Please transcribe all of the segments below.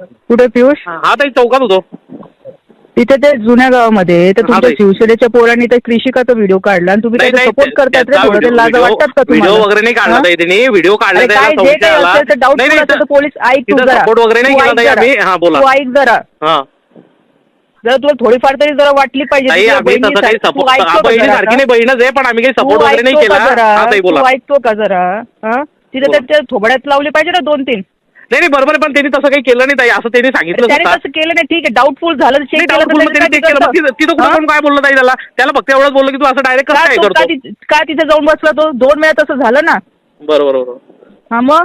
कुठे पियुष हा ताई चौकात होतो तिथे ते जुन्या गावामध्ये तर तुमच्या. शिवसेनेच्या पोरांनी ते कृषिकाचा व्हिडिओ काढला आणि तुम्ही त्याचा सपोर्ट करतात रे थोडं ते लाज वाटतात का व्हिडिओ तुम्हाला वगैरे नाही काढला? ताई त्यांनी व्हिडिओ काढला अरे काय त्याला जे संशय काही आला. असेल तर डाऊट नाही, तर पोलीस ऐक तू जरा support वगैरे नाही तू केला ऐक ताई जरा. आम्ही. हा, बोला. तू ऐक जरा हा जरा तुला थोडीफार तरी जरा वाटली पाहिजे ताई तुझ्या आम्ही तसं काही बहिणीसारखी. तू सपोर्ट ऐकतो का बहिणी जरा सारखी? नाही बहीणच आहे पण आम्ही काही तू सपोर्ट वगैरे नाही ऐकतो केला का जरा? हा ताई बोला तू ऐकतो का जरा हा? तिथे बोला. त्या थोबड्यात लावले पाहिजे ना दोन तीन नाही नाही बरोबर आहे, पण त्यांनी तसं काही केलं नाही ताई असं त्यांनी सांगितलं त्याने. तसं केलं नाही ठीक आहे डाऊटफुल झालं चेक केलं doubtful तर त्यांनी check केलं. तिथं कुठं? कोण काय बोललं ताई त्याला त्याला फक्त एवढंच बोललं की तू असं डायरेक्ट कसं काय तो- का करतो ति- का तिथे जाऊन बसला तो दोन वेळा तसं झालं ना बरोबर बरोबर हा मग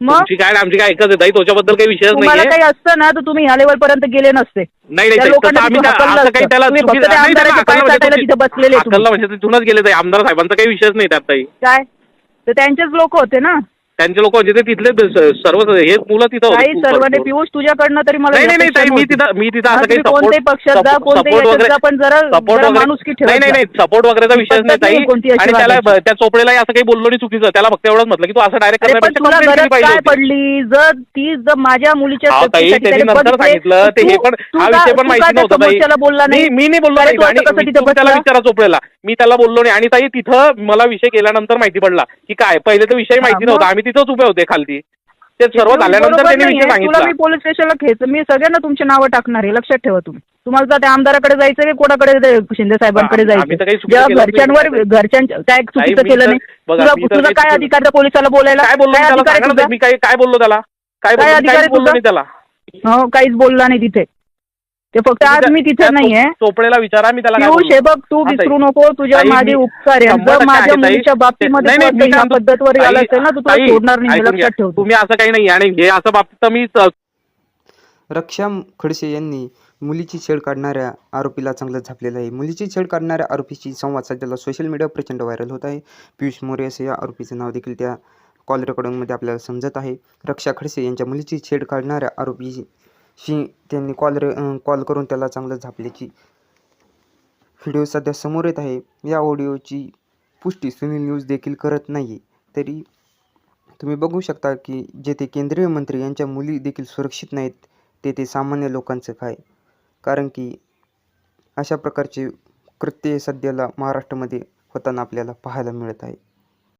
तुमची काय आणि आमची काय ऐकत आहे? ताई त्याच्याबद्दल काही विषयच तुम्हाला नाहीये. काही असतं ना तर तुम्ही ह्या लेवल पर्यंत गेले नसते. नाही नाही त्या ताई, लोकांना तसं आम्ही तिथून त्या- हाकललं असं काही असतं. त्याला तुम्ही फक्त चुकीचं- त्या नाही, त्याला आमदाराचे पाय हाकललं म्हणजे चाटायला तिथे बसलेले तुम्ही. हाकललं म्हणजे तिथूनच गेले ताई आमदार साहेबांचा काही विषयच नाही त्यात ताई. काय? तर त्यांचेच लोक होते ना. त्यांचे लोक म्हणजे ते तिथले सर्व हे मुलं तिथं सर्वांनी. पियुष तुझ्याकडनं तरी मला नाही नाही मी. तिथं मी तिथं असं काही कोणत्याही कोणत्याही याच्यात जा, पण जरा- सपोर्ट वगैरे माणुसकी ठेवत नाही नाही सपोर्ट वगैरेचा विषय नाही ताई आणि त्याला. त्या चोपडेला असं काही बोललो नाही चुकीचं त्याला फक्त एवढंच म्हटलं की तू असं डायरेक्ट काय. पडली जर ती जर माझ्या मुलीच्या नंतर सांगितलं ते हे पण हा का- विषय पण माहिती का नव्हता बोलला नाही मी नाही बोललो आणि त्याला? विचारा चोपडेला मी त्याला बोललो नाही आणि ताई तिथं मला विषय केल्यानंतर माहिती पडला की काय पहिले तर विषय माहिती? नव्हता आम्ही तिथंच उभे होते खालती. ते सर्व झाल्यानंतर त्यांनी. विषय मी पोलीस स्टेशनला खेच मी सगळ्यांना तुमची नावं टाकणार आहे. लक्षात ठेवा तुम्ही. तुम्हाला त्या आमदाराकडे जायचं की कोणाकडे शिंदे साहेबांकडे जायचं जेव्हा. घरच्यांवर घरच्यांच्या काय चुकीचं केलं नाही? तुझा काय अधिकार पोलिसाला बोलायला? काय बोललो मी काय काय बोललो त्याला? काय अधिकार बोललो त्याला. हो काहीच बोलला नाही तिथे. ते फक्त आज मी तिथे नाहीये चोप- चोपडेला विचारा मी त्याला तू हा, ताई. विसरू नको तुझ्या माझे उपकार आहे जर माझ्या. मुलीच्या बाबतीमध्ये तू पद्धतवर ताई, असेल ना तुला सोडणार नाही हे. लक्षात ठेव तू. तुम्ही असं काही नाही आणि हे असं बाबतीत मी रक्षा खडसे यांनी मुलीची छेड काढणाऱ्या आरोपीला चांगलं झापलेलं आहे मुलीची छेड काढणाऱ्या आरोपीची संवाद सध्याला सोशल मीडियावर प्रचंड व्हायरल होत आहे पियुष मोरे असे या आरोपीचं नाव देखील त्या कॉल रेकॉर्डिंगमध्ये आपल्याला समजत आहे रक्षा खडसे यांच्या मुलीची छेड काढणाऱ्या शी त्यांनी कॉल रे कॉल करून त्याला चांगलं झापल्याची व्हिडिओ सध्या समोर येत आहे. या ऑडिओची पुष्टी सुनील न्यूज देखील करत नाही तरी तुम्ही बघू शकता की जेथे केंद्रीय मंत्री यांच्या मुली देखील सुरक्षित नाहीत तेथे सामान्य लोकांचं काय? कारण की अशा प्रकारचे कृत्य सध्याला महाराष्ट्रामध्ये होताना आपल्याला पाहायला मिळत आहे.